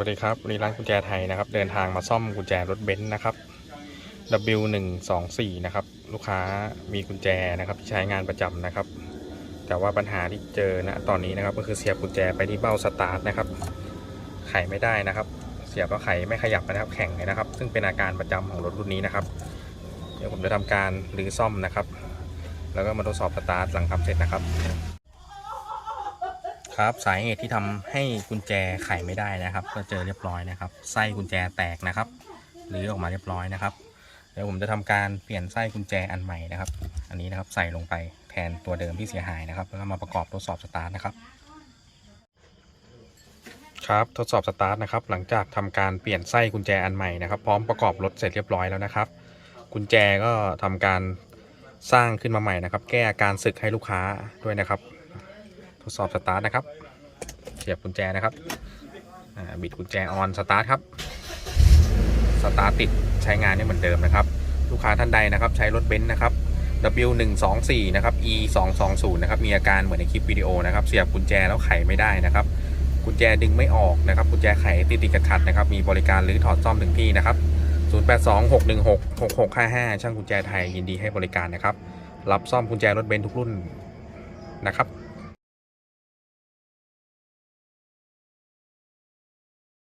วัสดีครับวันนี้ร้านกุญแจไทยนะครับ เดินทางมาซ่อมกุญแจรถเบนซ์นะครับ W124 นะครับ ลูกค้ามีกุญแจนะครับที่ใช้งานประจำนะครับ แต่ว่าปัญหาที่เจอนะตอนนี้นะครับ ก็คือเสียบกุญแจไปที่เบ้าสตาร์ทนะครับ ไขไม่ได้นะครับ เสียบก็ไขไม่ขยับนะครับ แข็งเลยนะครับ ซึ่งเป็นอาการประจำของรถรุ่นนี้นะครับ เดี๋ยวผมจะทำการรื้อซ่อมนะครับ แล้วก็มาทดสอบสตาร์ทหลังทำเสร็จนะครับ ครับสาเหตุที่ทำให้กุญแจไขไม่ได้นะครับ ก็เจอเรียบร้อยนะครับ ไส้กุญแจแตกนะครับหรือออกมาเรียบร้อยนะครับเดี๋ยวผมจะทำการเปลี่ยนไส้กุญแจอันใหม่นะครับ อันนี้นะครับใส่ลงไปแทนตัวเดิมที่เสียหายนะครับ แล้วก็มาประกอบทดสอบสตาร์ทนะครับ ครับทดสอบสตาร์ทนะครับ หลังจากทำการเปลี่ยนไส้กุญแจอันใหม่นะครับ พร้อมประกอบรถเสร็จเรียบร้อยแล้วนะครับ กุญแจก็ทำการสร้างขึ้นมาใหม่นะครับ แก้อาการสึกให้ลูกค้าด้วยนะครับ ดสอบสตาร์ทนะครับ เสียบกุญแจนะครับบิดกุญแจออนสตาร์ทครับ สตาร์ทติดใช้งานได้เหมือนเดิมนะครับ ลูกค้าท่านใดนะครับใช้รถเบนซ์นะครับ W124 นะครับ E220 นะครับมีอาการเหมือนในคลิปวิดีโอนะครับ เสียบกุญแจแล้วไขไม่ได้นะครับกุญแจดึงไม่ออกนะครับกุญแจไขติดติดขัดขัดนะครับ มีบริการรื้อถอดซ่อมถึงที่นะครับ 0826166655 ช่างกุญแจไทยยินดีให้บริการนะครับ รับซ่อมกุญแจรถเบนซ์ทุกรุ่นนะครับ